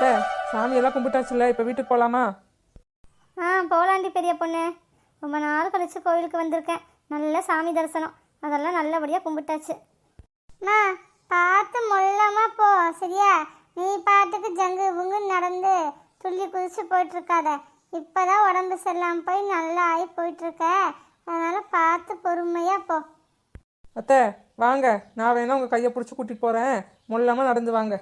அத்தை சாமியெல்லாம் கும்பிட்டாச்சுல்ல இப்போ வீட்டுக்கு போகலாமா ஆ போலாண்டி பெரிய பொண்ணு. ரொம்ப நாள் கழிச்சு கோயிலுக்கு வந்திருக்கேன். நல்ல சாமி தரிசனம். அதெல்லாம் நல்லபடியாக கும்பிட்டாச்சு. அம்மா பார்த்து மொல்லமா போ சரியா? நீ பாட்டுக்கு ஜங்கு புங்கு நடந்து துள்ளி குதிச்சு போயிட்டு இருக்காத இப்பதான் உடம்பு சரியில்லாம போய் நல்லா ஆகி போயிட்டு இருக்க அதனால பார்த்து பொறுமையா போ. அத்தை வாங்க. நான் வேணா உங்கள் கையை பிடிச்சி கூட்டிகிட்டு போகிறேன் முல்லாமல் நடந்து வாங்க.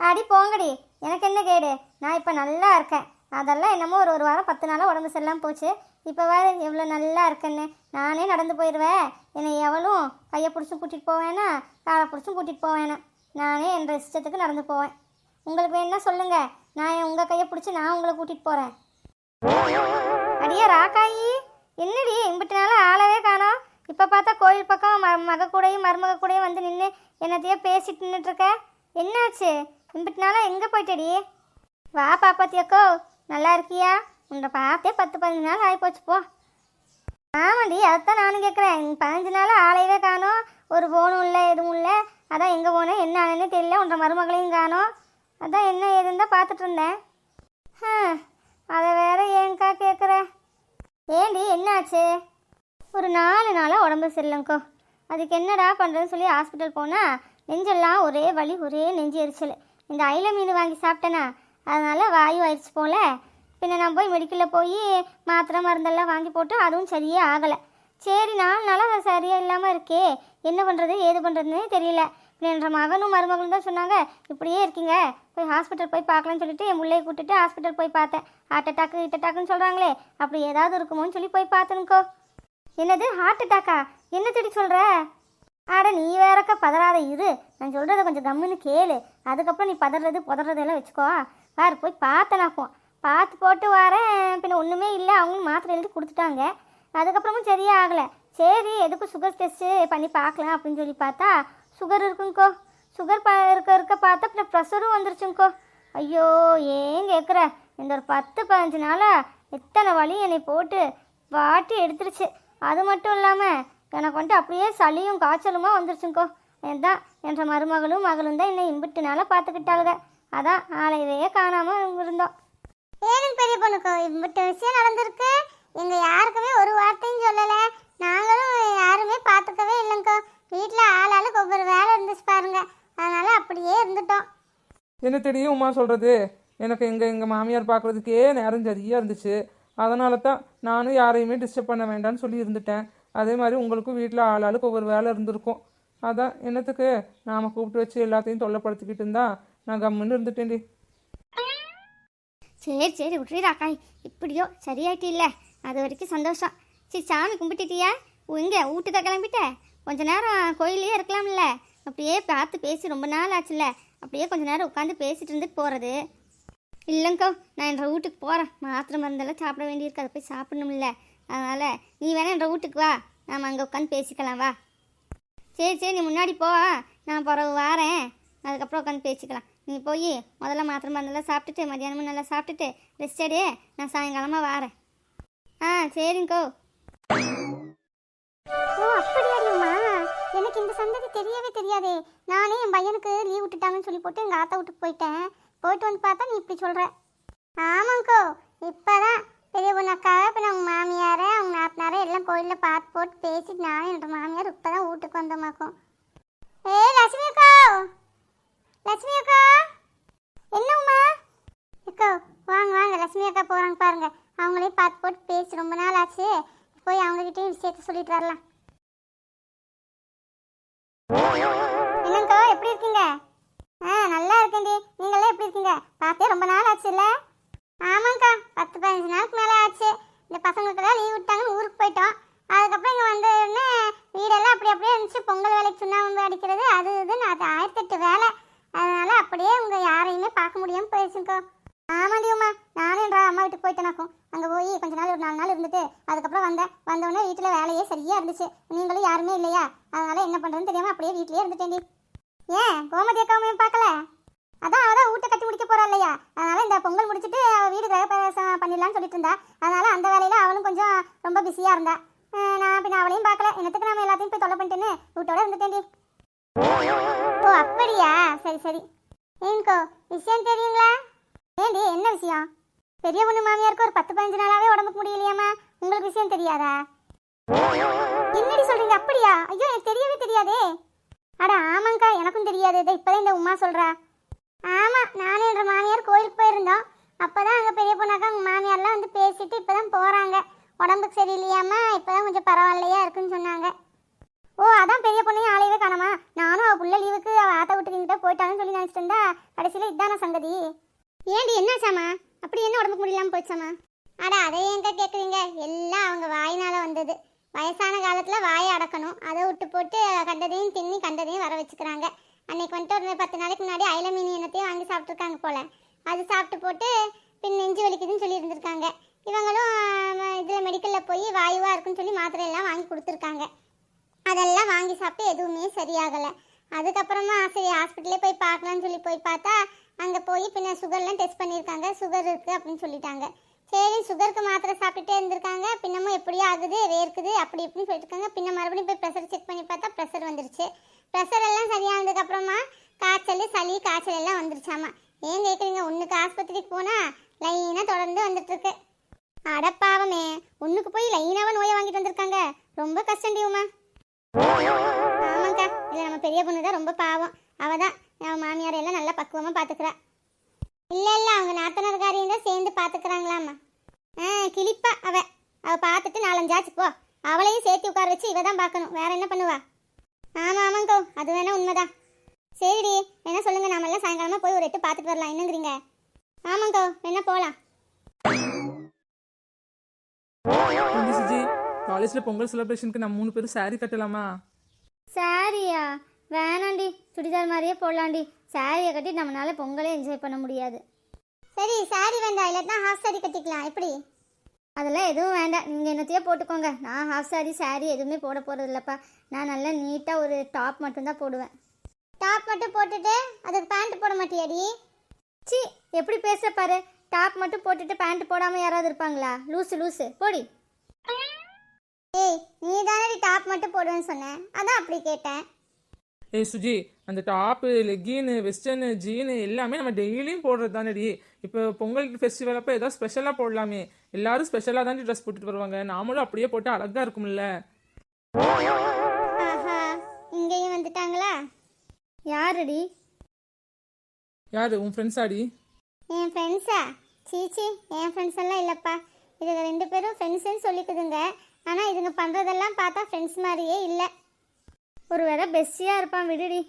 அடி போங்கடி. எனக்கு என்ன கேடு? நான் இப்போ நல்லா இருக்கேன். அதெல்லாம் என்னமோ ஒரு ஒரு வாரம் பத்து நாளாக உடம்பு சரியில்லாம போச்சு. இப்போ வேறு எவ்வளோ நல்லா இருக்கேன்னு. நானே நடந்து போயிடுவேன் என்னை எவளும் கையை பிடிச்சும் கூட்டிகிட்டு போவேனா காலை பிடிச்சும் கூட்டிகிட்டு போவேனா. நானே என்ற இஷ்டத்துக்கு நடந்து போவேன். உங்களுக்கு வேணும்னா சொல்லுங்கள் நான் உங்கள் கையை பிடிச்சி நான் உங்களை கூட்டிகிட்டு போகிறேன் அடியா ராக்காயி என்னடி? இம்பிட்டனால ஆளவே காணோம். இப்போ பார்த்தா கோயில் பக்கம் ம மக கூடையும் மருமக கூடயும் வந்து நின்று என்னத்தையோ பேசிட்டு நின்றுட்டுருக்க என்னாச்சு? இம்பிட்டு நாளாக எங்கே போயிட்டடி? வா பாப்பாத்தியக்கோ நல்லா இருக்கியா? உன்னை பார்த்தே பத்து பதினஞ்சு நாள் ஆகிப்போச்சு போ. ஆமாடி அதைத்தான் நானும் கேட்குறேன் பதினஞ்சு நாள் ஆளையவே காணோம். ஒரு ஃபோனும் இல்லை எதுவும் இல்லை. அதான் எங்கே போனேன் என்ன ஆனேன்னு தெரியல. உன்ற மருமகளையும் காணோம். அதான் என்ன ஏதுன்னு தான் பார்த்துட்டு இருந்தேன். அதை வேற ஏங்க்கா கேட்குற ஏண்டி என்னாச்சு? ஒரு நாலு நாளாக உடம்பு சரியில்லைங்கோ. அதுக்கு என்னடா பண்ணுறதுன்னு சொல்லி ஹாஸ்பிட்டல் போனால் நெஞ்செல்லாம் ஒரே வலி ஒரே நெஞ்சு எரிச்சல். இந்த அயில மீன் வாங்கி சாப்பிட்டேனா? அதனால் வாயு ஆயிடுச்சு போல. பின்ன நான் போய் மெடிக்கலில் போய் மாத்திரை மருந்தெல்லாம் வாங்கி போட்டு அதுவும் சரியே ஆகலை. சரி நாலு நாளாக அது சரியாக இல்லாமல் இருக்கே. என்ன பண்ணுறது ஏது பண்ணுறதுன்னு தெரியல. என்ற மகனும் மருமகளும் தான் சொன்னாங்க இப்படியே இருக்கீங்க. போய் ஹாஸ்பிட்டல் போய் பார்க்கலாம்னு சொல்லிட்டு என் முள்ளையை கூட்டிட்டு ஹாஸ்பிட்டல் போய் பார்த்தேன். ஹார்ட் அட்டாக்கு ஹீட் அட்டாக்குன்னு சொல்கிறாங்களே அப்படி ஏதாவது இருக்குமோன்னு சொல்லி போய் பார்த்தனுக்கோ என்னது ஹார்ட் அட்டாக்கா என்ன தேடி சொல்கிற அட நீ வேறக்க பதறாத இரு. நான் சொல்கிறத கொஞ்சம் கம்முன்னு கேளு. அதுக்கப்புறம் நீ பதறது புதறதெல்லாம் வச்சுக்கோ. பாரு போய் பார்த்தனாக்கும் பார்த்து போட்டு வரேன். பின்ன ஒன்றுமே இல்லை. அவங்களும் மாத்திரை எழுதி கொடுத்துட்டாங்க. அதுக்கப்புறமும் சரியே ஆகலை சரி எதுக்கும் சுகர் டெஸ்ட்டு பண்ணி பார்க்கலாம் அப்படின்னு சொல்லி பார்த்தா சுகர் இருக்குங்கோ. சுகர் ப இருக்க இருக்க பார்த்தா பின்ன ப்ரெஷரும் வந்துருச்சுங்கோ. ஐயோ ஏன் கேட்குற இந்த ஒரு பத்து பதினஞ்சு நாளாக எத்தனை வலி என்னை போட்டு வாட்டி எடுத்துருச்சு. அது மட்டும் இல்லாமல் எனக்கு வந்துட்டு அப்படியே சளியும் காய்ச்சலுமா வந்துருச்சுங்கோ. தான் என்ற மருமகளும் மகளும் தான் என்னை இம்பிட்டு நாளாக பார்த்துக்கிட்டாளுங்க அதான் ஆளையவே காணாமல் இருந்தோம். ஏனுங்க பெரிய பொண்ணுக்கோ இம்பிட்டு விஷயம் நடந்திருக்கு. எங்க யாருக்குமே ஒரு வார்த்தையும் சொல்லல. நாங்களும் யாருமே பார்த்துக்கவே இல்லைங்கோ. வீட்டில் ஆளாளுக்கு ஒவ்வொரு வேலை இருந்துச்சு பாருங்க. அதனால அப்படியே இருந்துட்டோம். என்ன தெரியும் உமா சொல்கிறது எனக்கு எங்கள் எங்கள் மாமியார் பார்க்குறதுக்கே நேரம் சரியாக இருந்துச்சு. அதனால தான் நானும் யாரையுமே டிஸ்டர்ப் பண்ண வேண்டாம்னு சொல்லி இருந்துட்டேன். அதே மாதிரி உங்களுக்கும் வீட்டில் ஆளாளுக்கு ஒவ்வொரு வேலை இருந்திருக்கும். அதான் என்னத்துக்கு? நாம் கூப்பிட்டு வச்சு எல்லாத்தையும் தொல்லைப்படுத்திக்கிட்டு இருந்தா நான் கம்முன்னு இருந்துட்டேன்டி. சரி சரி விட்டுறா இப்படியோ சரியாயிட்டு இல்லை அது வரைக்கும் சந்தோஷம். சரி சாமி கும்பிட்டுட்டியா? எங்கே வீட்டுக்கு கிளம்பிட்ட? கொஞ்ச நேரம் கோயிலே இருக்கலாம்ல. அப்படியே பார்த்து பேசி ரொம்ப நாள் ஆச்சுல்ல. அப்படியே கொஞ்ச நேரம் உட்காந்து பேசிட்டு இருந்துட்டு போகிறது இல்லைங்கோ நான் என்ற வீட்டுக்கு போகிறேன் மாத்திரை மருந்தெல்லாம் சாப்பிட வேண்டியிருக்கு. அதை போய் சாப்பிடணும்ல. அதனால் நீ வேணா என்ற வீட்டுக்கு வா. நாம் அங்கே உட்காந்து பேசிக்கலாம் வா. சரி சரி நீ முன்னாடி போ. நான் பிறகு வாரேன். அதுக்கப்புறம் உட்காந்து பேசிக்கலாம். நீ போய் முதல்ல மாத்திரை மருந்தெல்லாம் சாப்பிட்டுட்டு மதியானமும் நல்லா சாப்பிட்டுட்டு ரெஸ்ட் எடு. நான் சாயங்காலமாக வாரேன். ஆ சரிங்கோ. ஓ அப்படியாடியுமா எனக்கு இந்த சந்ததி தெரியவே தெரியாதே. நானே என் பையனுக்கு லீவ் விட்டுட்டாங்கன்னு சொல்லி போட்டு எங்கள் ஆத்தா வீட்டுக்கு போயிட்டேன். போயிட்டு வந்து பார்த்தா நீ இப்படி சொல்கிற ஆமாங்கோ இப்போதான். பெரிய பொண்ணாக்காக இப்போ நான் அவங்க மாமியாரை அவங்க நாத்தனாரை எல்லாம் கோயிலில் பார்த்து போட்டு பேசிட்டு நானும் என்னோட மாமியார் இப்போ தான் வீட்டுக்கு வந்தோமாக்கும். ஏ லட்சுமி அக்கா! லட்சுமி அக்கா! என்னம்மா? அக்கா வாங்க வாங்க லட்சுமி அக்கா போகிறாங்க பாருங்க. அவங்களையும் பார்த்து போட்டு பேசி ரொம்ப நாள் ஆச்சு. போய் அவங்ககிட்டயும் விஷயத்த சொல்லிட்டு வரலாம். என்னங்கக்கா எப்படி இருக்கீங்க ஆ நல்லா இருக்கேன்டி நீங்களாம் எப்படி இருக்கீங்க பார்த்தே ரொம்ப நாள் ஆச்சுல்ல ஆமாங்க்கா பத்து பதினஞ்சு நாளுக்கு மேலே ஆச்சு இந்த பசங்களுக்கு தான் லீவ் விட்டாங்கன்னு ஊருக்கு போயிட்டோம் அதுக்கப்புறம் இங்கே வந்த உடனே வீடெல்லாம் அப்படி அப்படியே இருந்துச்சு பொங்கல் வேலைக்கு சுண்ணாம்பு அடிக்கிறது அது இதுன்னு அது ஆயிரத்தெட்டு வேலை அதனால அப்படியே உங்கள் யாரையுமே பார்க்க முடியாமல் போயிடுச்சுங்கக்கா ஆமாண்டியம்மா நானும் என்ற அம்மா வீட்டுக்கு போயிட்டேனாக்கும் அங்கே போய் கொஞ்ச நாள் ஒரு நாலு நாள் இருந்துட்டு அதுக்கப்புறம் வந்தேன் வந்தோடனே வீட்டில் வேலையே சரியாக இருந்துச்சு நீங்களும் யாருமே இல்லையா? அதனால என்ன பண்ணுறதுன்னு தெரியாமல் அப்படியே வீட்லயே இருந்துட்டேன்டி. ஏன்? கோமதி அக்காவையும் பார்க்கல? அதான் அவள் தான் வீட்டை கட்டி முடிக்க போறா இல்லையா? அதனால இந்த பொங்கல் முடிச்சிட்டு அவள் வீடு கிரகப்பிரவேசம் பண்ணிடலாம்னு சொல்லிட்டு இருந்தா. அதனால அந்த வேலையில அவளும் கொஞ்சம் ரொம்ப பிஸியா இருந்தா. நான் பின்ன அவளையும் பார்க்கல. என்னத்துக்கு நாம எல்லாத்தையும் போய் தொலை பண்ணிட்டேன்னு வீட்டோட இருந்துட்டேன்டி. ஓ அப்படியா? சரி சரி. ஏன்கோ விஷயம் தெரியுங்களா? ஏண்டி என்ன விஷயம்? பெரிய பொண்ணு மாமியாருக்கு ஒரு பத்து பதினஞ்சு நாளாவே உடம்புக்கு முடியலையாமா உங்களுக்கு விஷயம் தெரியாதா? என்னடி சொல்றீங்க? அப்படியா? ஐயோ எனக்கு தெரியவே தெரியாதே. அட ஆமாங்கக்கா எனக்கும் தெரியாது. இதை இப்பதான் இந்த உமா சொல்றா. ஆமா நானும் என்ற மாமியார் கோயிலுக்கு போயிருந்தோம். அப்பதான் அங்க பெரிய பொண்ணாக்கா உங்க மாமியார்லாம் வந்து பேசிட்டு இப்பதான் போறாங்க. உடம்புக்கு சரியில்லையாமா? இப்பதான் கொஞ்சம் பரவாயில்லையா இருக்குன்னு சொன்னாங்க. ஓ அதான் பெரிய பொண்ணையும் ஆளையவே காணாமா? நானும் அவ புள்ள லீவுக்கு அவ ஆத்த வீட்டுக்கிட்ட போயிட்டாங்கன்னு சொல்லி நினைச்சிட்டு இருந்தா கடைசியில இதான சங்கதி? ஏண்டி என்னாச்சாமா? அப்படி என்ன உடம்புக்கு முடியலாம போச்சாமா அட அதை ஏங்க கேக்குறீங்க? எல்லாம் அவங்க வாயினால வந்தது. வயசான காலத்தில் வாயை அடக்கணும். அதை விட்டு போட்டு கண்டதையும் தின்னி கண்டதையும் வர வச்சுக்கிறாங்க. அன்னைக்கு வந்துட்டு ஒரு பத்து நாளைக்கு முன்னாடி அயில மீன் எண்ணத்தையும் வாங்கி சாப்பிட்ருக்காங்க போல். அது சாப்பிட்டு போட்டு பின் நெஞ்சு வலிக்குதுன்னு சொல்லி இருந்திருக்காங்க. இவங்களும் இதில் மெடிக்கலில் போய் வாயுவாக இருக்குன்னு சொல்லி மாத்திரையெல்லாம் வாங்கி கொடுத்துருக்காங்க. அதெல்லாம் வாங்கி சாப்பிட்டு எதுவுமே சரியாகலை. அதுக்கப்புறமா சரி ஹாஸ்பிட்டலே போய் பார்க்கலான்னு சொல்லி போய் பார்த்தா அங்கே போய் பின்ன சுகர்லாம் டெஸ்ட் பண்ணியிருக்காங்க. சுகர் இருக்குது அப்படின்னு சொல்லிட்டாங்க. சரி சுகருக்கு மாத்திரை சாப்பிட்டுட்டே இருந்திருக்காங்க. பின்னமும் எப்படியோ ஆகுது வேர்க்குது அப்படி இப்படின்னு சொல்லியிருக்காங்க பின்ன மறுபடியும் போய் ப்ரெஷர் செக் பண்ணி பார்த்தா ப்ரெஷர் வந்துருச்சு. ப்ரெஷர் எல்லாம் சரியானதுக்கப்புறமா காய்ச்சல் சளி காய்ச்சல் எல்லாம் வந்துருச்சாமா? ஏன் கேட்குறீங்க ஒன்றுக்கு ஆஸ்பத்திரிக்கு போனால் லைனாக தொடர்ந்து வந்துட்டுருக்கு. அடப்பாவமே ஒன்றுக்கு போய் லைனாக நோயை வாங்கிட்டு வந்திருக்காங்க. ரொம்ப கஷ்டம் உமா. ஆமாங்க இல்லை நம்ம பெரிய பொண்ணு தான் ரொம்ப பாவம். அவள் தான் அவன் மாமியார் எல்லாம் நல்லா பக்குவமாக பார்த்துக்கிறா இல்லை இல்லை அவங்க நாத்தனார்காரியும் தான் சேர்ந்து பார்த்துக்கிறாங்களாம்மா ஆ கிளிப்பா அவ. அவ பார்த்துட்டு நாலஞ்சாச்சு போ. அவளையும் சேர்த்து உட்கார வச்சு இவ தான் பார்க்கணும் வேற என்ன பண்ணுவா? ஆமாம் ஆமாங்கோ. அது வேணா உண்மைதான். சரிடி. என்ன சொல்லுங்க நாம எல்லாம் சாயங்காலமா போய் ஒரு எட்டு பார்த்துட்டு வரலாம். என்னங்கிறீங்க? ஆமாங்கோ. என்ன போகலாம் சுஜி? காலேஜில் பொங்கல் செலிப்ரேஷனுக்கு நம்ம மூணு பேரும் saree கட்டலாமா? சாரியா. வேணாண்டி. சுடிதார் மாதிரியே போடலாண்டி. சாரியை கட்டி நம்மளால பொங்கலே என்ஜாய் பண்ண முடியாது. சரி சாரி வேண்டாம். இல்லாட்டினா ஹாஃப் சாரி கட்டிக்கலாம். எப்படி? அதெல்லாம் எதுவும் வேண்டாம். நீங்கள் என்னத்தையோ போட்டுக்கோங்க. நான் ஹாஃப் சாரி சாரி எதுவுமே போட போகிறது இல்லைப்பா. நான் நல்லா நீட்டாக ஒரு டாப் மட்டும்தான் போடுவேன். டாப் மட்டும் போட்டுட்டு அதுக்கு பேண்ட் போட மாட்டியாடி? சி எப்படி பேசுற பாரு. டாப் மட்டும் போட்டுட்டு பேண்ட் போடாமல் யாராவது இருப்பாங்களா? லூசு லூசு. போடி. ஏய் நீ தானே டாப் மட்டும் போடுவேன்னு சொன்னேன் அதான் அப்படி கேட்டேன். ஏய் சுஜி அந்த டாப்பு லெக்கின்னு வெஸ்டர்னு ஜீனு எல்லாமே நம்ம டெய்லியும் போடுறது தானடி இப்போ பொங்கல் ஃபெஸ்டிவல் அப்போ ஏதாவது ஸ்பெஷலாக போடலாமே. எல்லாரும் ஸ்பெஷலாக தாண்டி ட்ரெஸ் போட்டுட்டு வருவாங்க. நாமளும் அப்படியே போட்டு அழகா இருக்கும்ல. இங்கேயும் வந்துட்டாங்களா? யாருடி? யாரு உன் ஃப்ரெண்ட்ஸ் ஆடி? என் ஃப்ரெண்ட்ஸா சீச்சி என் ஃப்ரெண்ட்ஸ் எல்லாம் இல்லைப்பா. இதுங்க ரெண்டு பேரும் ஃப்ரெண்ட்ஸுன்னு சொல்லிக்குதுங்க. ஆனால் இதுங்க பண்ணுறதெல்லாம் பார்த்தா ஃப்ரெண்ட்ஸ் மாதிரியே இல்லை. ஒரு வேளை பெஸ்டியாக இருப்பான் விடுடி.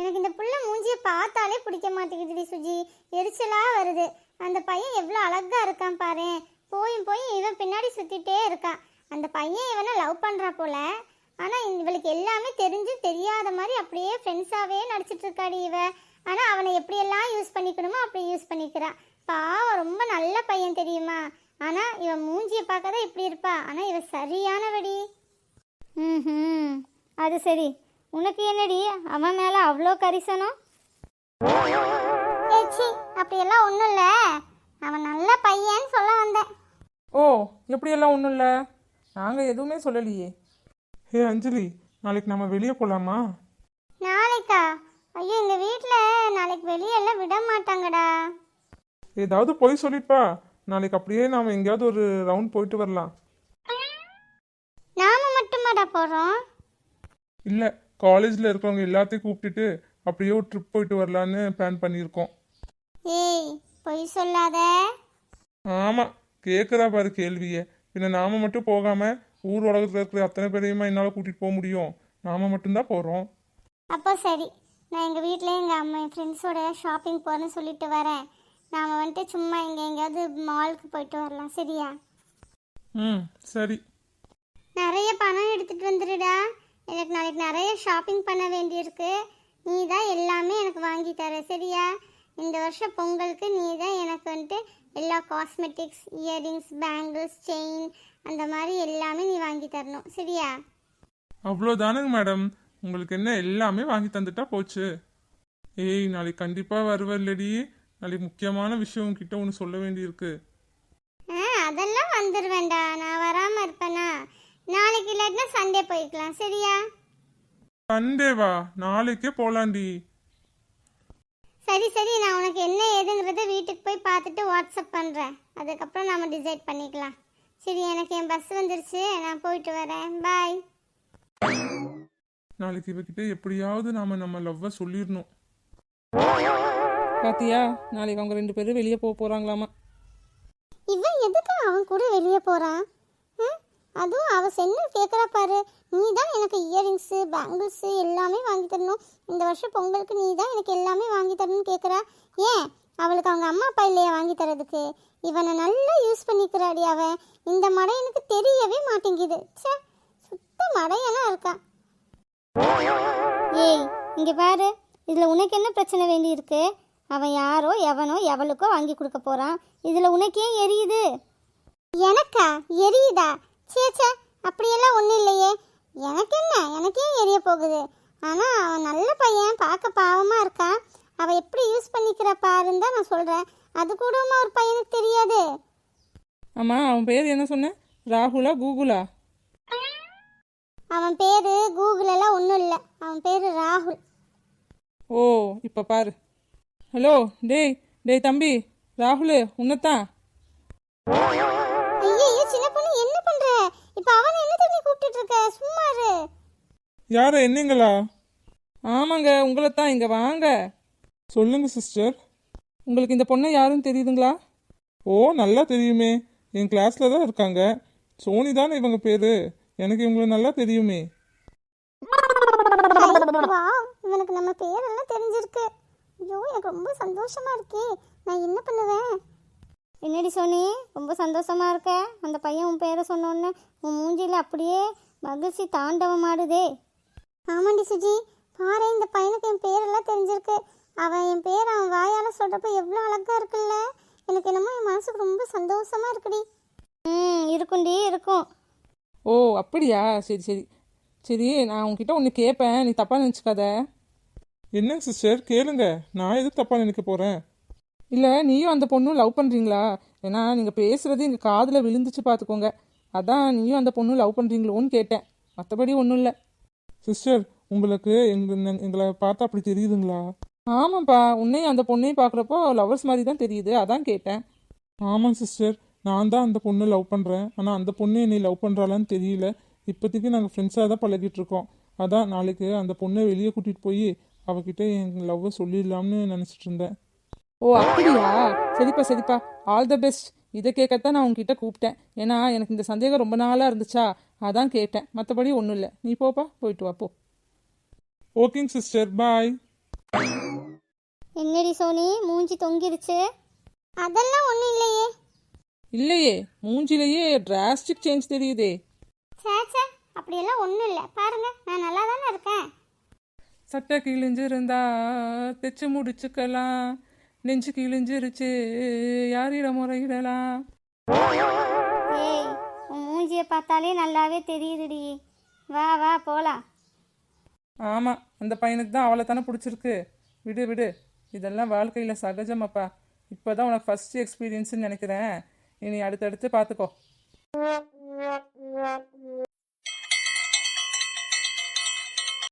எனக்கு இந்த புள்ள மூஞ்சியை பார்த்தாலே பிடிக்க மாட்டேங்குதுடி சுஜி. எரிச்சலாக வருது. அந்த பையன் எவ்வளோ அழகாக இருக்கான் பாரு போயும் போய் இவன் பின்னாடி சுற்றிட்டே இருக்கான். அந்த பையன் இவனை லவ் பண்ணுறா போல. ஆனால் இவளுக்கு எல்லாமே தெரிஞ்சு தெரியாத மாதிரி அப்படியே ஃப்ரெண்ட்ஸாகவே நடிச்சிட்டு இருக்காடி இவ. ஆனால் அவனை எப்படியெல்லாம் யூஸ் பண்ணிக்கணுமோ அப்படி யூஸ் பண்ணிக்கிறா. பாவம் ரொம்ப நல்ல பையன் தெரியுமா? ஆனால் இவன் மூஞ்சியை பார்க்க தான் இப்படி இருப்பா. ஆனால் இவ சரியானவடி. ம் அது சரி. உனக்கு என்னடி? அவன் மேலே அவ்வளோ கரிசனம்? ஏச்சி அப்படியெல்லாம் ஒன்றும் இல்லை. அவன் நல்ல பையன்னு சொல்ல வந்தேன். ஓ எப்படியெல்லாம் ஒன்றும் இல்லை? நாங்கள் எதுவுமே சொல்லலையே. ஹே அஞ்சலி நாளைக்கு நம்ம வெளியே போகலாமா நாளைக்கா? ஐயோ இந்த வீட்டில் நாளைக்கு வெளியெல்லாம் விட மாட்டாங்கடா. ஏதாவது போய் சொல்லிப்பா நாளைக்கு அப்படியே நாம் எங்கேயாவது ஒரு ரவுண்ட் போயிட்டு வரலாம். நாம மட்டுமாடா போகிறோம் இல்லை காலேஜில் இருக்கிறவங்க எல்லாத்தையும் கூப்பிட்டுட்டு அப்படியே ஒரு ட்ரிப் போயிட்டு வரலான்னு பிளான் பண்ணியிருக்கோம். ஏய் பொய் சொல்லாத. ஆமாம் கேட்குறா பாரு கேள்வியை. பின்ன நாம மட்டும் போகாமல் ஊர் உலகத்தில் இருக்கிற அத்தனை பேரையுமா என்னால் கூட்டிகிட்டு போக முடியும்? நாம மட்டும்தான் போகிறோம் அப்போ சரி நான் எங்கள் வீட்டில் எங்கள் அம்மா என் ஃப்ரெண்ட்ஸோட ஷாப்பிங் போகிறேன்னு சொல்லிட்டு வரேன். நாம் வந்துட்டு சும்மா இங்கே எங்கேயாவது மாலுக்கு போயிட்டு வரலாம் சரியா? ம் சரி நிறைய பணம் எடுத்துகிட்டு வந்துடுடா எனக்கு நாளைக்கு நிறைய ஷாப்பிங் பண்ண வேண்டியிருக்கு. நீ தான் எல்லாமே எனக்கு வாங்கி தர சரியா? இந்த வருஷம் பொங்கலுக்கு நீ தான் எனக்கு வந்துட்டு எல்லா காஸ்மெட்டிக்ஸ் இயரிங்ஸ் பேங்கிள்ஸ் செயின் அந்த மாதிரி எல்லாமே நீ வாங்கி தரணும் சரியா? அவ்வளோதானுங்க மேடம் உங்களுக்கு என்ன எல்லாமே வாங்கி தந்துட்டா போச்சு. ஏய் நாளைக்கு கண்டிப்பாக வருவல்லடி நாளைக்கு முக்கியமான விஷயம் உங்ககிட்ட ஒன்று சொல்ல வேண்டியிருக்கு. ஆ அதெல்லாம் வந்துடுவேன்டா நான் வராமல் இருப்பேனா? நாளைக்கு இல்லாட்டினா சண்டே போய்க்கலாம். சரியா? சண்டேவா? நாளைக்கே போலாண்டி. சரி சரி. நான் உனக்கு என்ன ஏதுங்கிறத வீட்டுக்கு போய் பார்த்துட்டு வாட்ஸ்அப் பண்ணுறேன் அதுக்கப்புறம் நாம டிசைட் பண்ணிக்கலாம். சரி எனக்கு என் பஸ் வந்துருச்சு. நான் போயிட்டு வரேன். பாய் நாளைக்கு இவகிட்ட எப்படியாவது நாம நம்ம லவ்வை சொல்லிடணும். பாத்தியா? நாளைக்கு அவங்க ரெண்டு பேரும் வெளியே போக போகிறாங்களாமா இவன் எதுக்கு அவன் கூட வெளியே போகிறான் அதுவும் அவள் சென்னு கேட்குறா பாரு. நீ தான் எனக்கு இயரிங்ஸு பேங்கிள்ஸு எல்லாமே வாங்கி தரணும். இந்த வருஷம் பொங்கலுக்கு நீ தான் எனக்கு எல்லாமே வாங்கி தரணும்னு கேட்குறா ஏன்? அவளுக்கு அவங்க அம்மா அப்பா இல்லையா வாங்கி தரதுக்கு? இவனை நல்லா யூஸ் பண்ணிக்கிறாடி அவன் இந்த மடையனுக்கு தெரியவே மாட்டேங்குது. ச்சே சுத்த மடையெல்லாம் இருக்கா. ஏய் இங்கே பாரு. இதில் உனக்கு என்ன பிரச்சனை வேண்டி இருக்கு அவன் யாரோ எவனோ எவளுக்கோ வாங்கி கொடுக்க போகிறான் இதில் உனக்கே எரியுது? எனக்கா? எரியுதா? சே சே அப்படியெல்லாம் ஒன்றும் இல்லையே. எனக்கு என்ன? எனக்கு எரிய போகுது. ஆனால் அவன் நல்ல பையன் பார்க்க பாவமாக இருக்கான். அவள் எப்படி யூஸ் பண்ணிக்கிற பாருன்னு தான் நான் சொல்கிறேன் அது கூடமா ஒரு பையனுக்கு தெரியாது. ஆமாம் அவன் பேர் என்ன சொன்னேன் ராகுலா கூகுளா? அவன் பேர் கூகுள் எல்லாம் ஒன்றும் இல்லை. அவன் பேர் ராகுல். ஓ இப்போ பாரு. ஹலோ டேய் டேய் தம்பி ராகுல் உன்னத்தான். இப்போ அவன் என்ன தண்ணி கூப்பிட்டுட்டு இருக்க? சும்மா இரு. யார? என்னங்களா? ஆமாங்க உங்களை தான் இங்கே வாங்க. சொல்லுங்க சிஸ்டர் உங்களுக்கு இந்த பொண்ணை யாருன்னு தெரியுதுங்களா? ஓ நல்லா தெரியுமே. என் கிளாஸ்ல தான் இருக்காங்க. சோனி தானே இவங்க பேரு? எனக்கு இவங்களை நல்லா தெரியுமே. இவனுக்கு நம்ம பேரெல்லாம் தெரிஞ்சிருக்கு. ஐயோ எனக்கு ரொம்ப சந்தோஷமா இருக்கே. நான் என்ன பண்ணுவேன்? என்னடி சோனி ரொம்ப சந்தோஷமா இருக்க? அந்த பையன் உன் பேரை சொன்னோன்னே உன் மூஞ்சில அப்படியே மகிழ்ச்சி தாண்டவம் ஆடுதே ஆமாண்டி சுஜி பாரு இந்த பையனுக்கு என் பேரெல்லாம் தெரிஞ்சிருக்கு. அவன் என் பேர் அவன் வாயால சொல்றப்ப எவ்வளோ அழகா இருக்குல்ல? எனக்கு என்னமோ என் மனசுக்கு ரொம்ப சந்தோஷமா இருக்குடி. ம் இருக்கும்டி இருக்கும். ஓ அப்படியா? சரி சரி. சரி நான் உன்கிட்ட ஒன்று கேட்பேன் நீ தப்பாக நினச்சிக்காத. என்னங்க சிஸ்டர் கேளுங்க. நான் எதுக்கு தப்பா நினைக்க போறேன்? இல்லை நீயும் அந்த பொண்ணும் லவ் பண்ணுறீங்களா ஏன்னா நீங்கள் பேசுகிறது எங்கள் காதில் விழுந்துச்சு பார்த்துக்கோங்க அதான் நீயும் அந்த பொண்ணும் லவ் பண்ணுறீங்களோன்னு கேட்டேன். மற்றபடி ஒன்றும் இல்லை. சிஸ்டர் உங்களுக்கு எங்க எங்களை பார்த்தா அப்படி தெரியுதுங்களா? ஆமாப்பா உன்னையும் அந்த பொண்ணையும் பார்க்குறப்போ லவர்ஸ் மாதிரி தான் தெரியுது அதான் கேட்டேன். ஆமாம் சிஸ்டர் நான் தான் அந்த பொண்ணை லவ் பண்ணுறேன் ஆனால் அந்த பொண்ணு என்னை லவ் பண்ணுறாளான்னு தெரியல. இப்போதைக்கு நாங்கள் ஃப்ரெண்ட்ஸாக தான் பழகிட்டு இருக்கோம். அதான் நாளைக்கு அந்த பொண்ணை வெளியே கூட்டிகிட்டு போய் அவகிட்ட என் லவ்வை சொல்லிடலாம்னு நினச்சிட்டு இருந்தேன். ஓ அப்படியா? சரிப்பா சரிப்பா ஆல் த பெஸ்ட் இதை கேட்கத்தான் நான் உங்ககிட்ட கூப்பிட்டேன். ஏன்னா எனக்கு இந்த சந்தேகம் ரொம்ப நாளாக இருந்துச்சா? அதான் கேட்டேன். மற்றபடி ஒன்றும் இல்லை. நீ போப்பா. போயிட்டு வா போ. ஓகேங்க சிஸ்டர். பாய். என்னடி சோனி? மூஞ்சி தொங்கிருச்சு. அதெல்லாம் ஒன்றும் இல்லையே. இல்லையே. மூஞ்சிலேயே டிராஸ்டிக் சேஞ்ச் தெரியுதே. சேச்சே அப்படியெல்லாம் ஒன்றும் இல்லை. பாருங்க நான் நல்லா தானே இருக்கேன். சட்டை கிழிஞ்சிருந்தா தைச்சு முடிச்சுக்கலாம். நெஞ்சு கிழிஞ்சிருச்சு யாரிடம் முறையிடலாம்? ஏய் உன் மூஞ்சியை பார்த்தாலே நல்லாவே தெரியுதுடி. வா வா போலாம். ஆமாம் அந்த பையனுக்கு தான் அவளை தானே பிடிச்சிருக்கு. விடு விடு. இதெல்லாம் வாழ்க்கையில் சகஜமாப்பா. இப்போ தான் உனக்கு ஃபஸ்ட்டு எக்ஸ்பீரியன்ஸ்னு நினைக்கிறேன். இனி அடுத்தடுத்து பார்த்துக்கோ